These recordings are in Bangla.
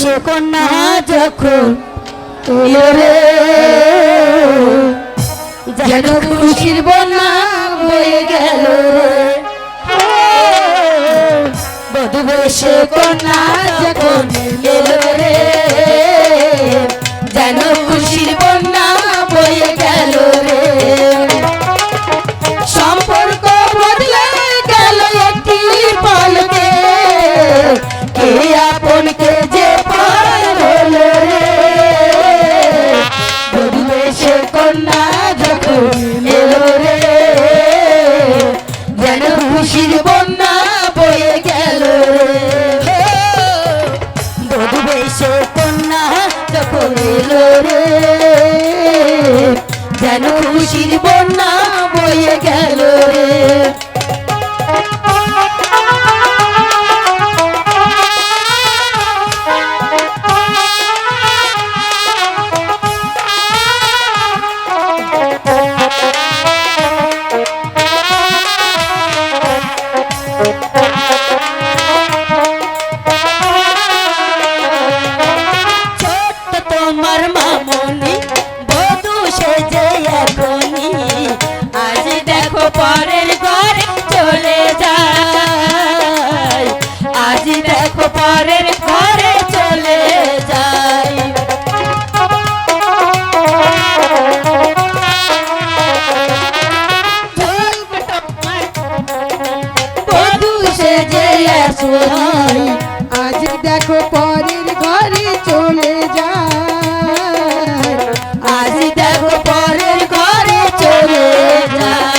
সে কন্যা যখন রে। যেন খুশির বন্যা হয়ে গেল বধু সে কন্যা যখন খুশির চোরাই আজ দেখো পরের ঘরে চলে যায়। আজ দেখো পরের ঘরে চলে যায়।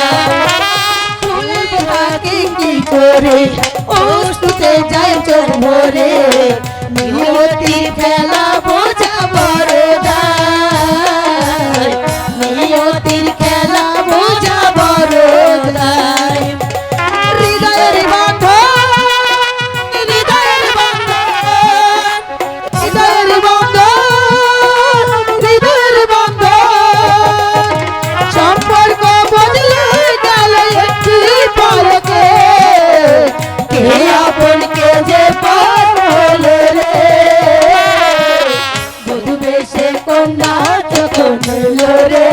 চোর ভরে। নিয়তি কান্না যখন রে।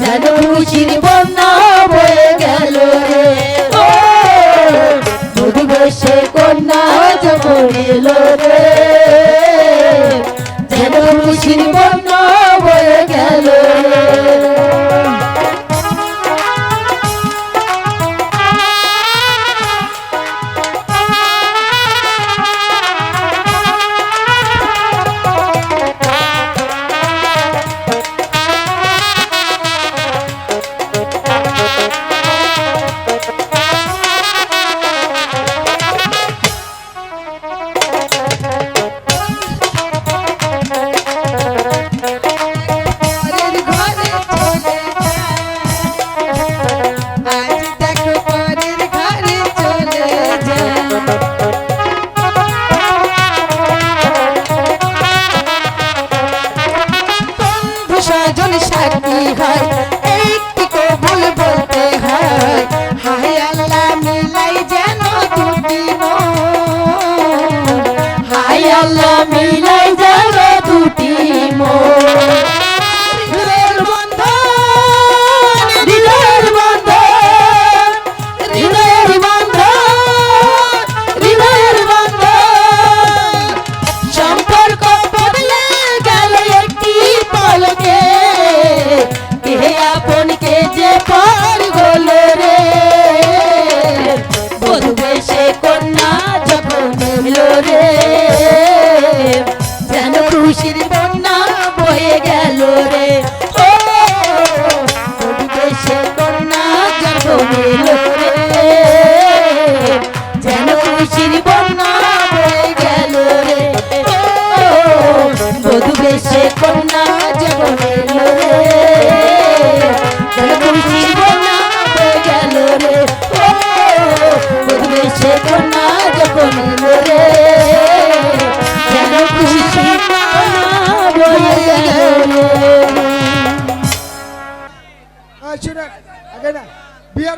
যেন খুশির বন্যা বয়ে গেল রে। মধু বসে কন্যা যখন এলো রে। 가요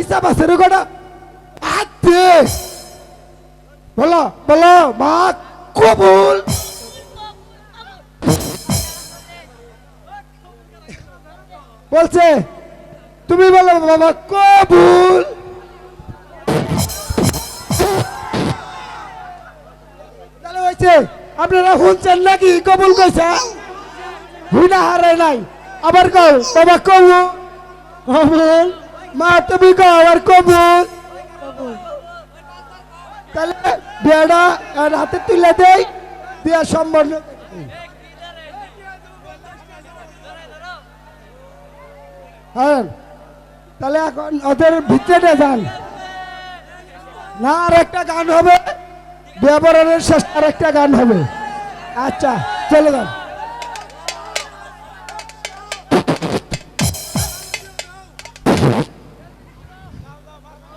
ইসা বাসের গোটা হাত দে। বলো বলো মা কবুল। বলছে, তুমি বলো, বাবা, কবুল। তাহলে হয়েছে, আপনারা শুনছেন নাকি? কবুল কইছে হুইনা হারে নাই। আবার কও, বাবা, কবুল। কবুল। মা তুমি আবার কবুল। তাহলে বিয়াটা হাতে তুলে দেই, বিয়া সম্পন্ন হ্যাঁ তাহলে এখন ওদের ভিতরে যান। না, আর একটা গান হবে। ব্যবহারের শেষ আর একটা গান হবে। আচ্ছা চলে যান।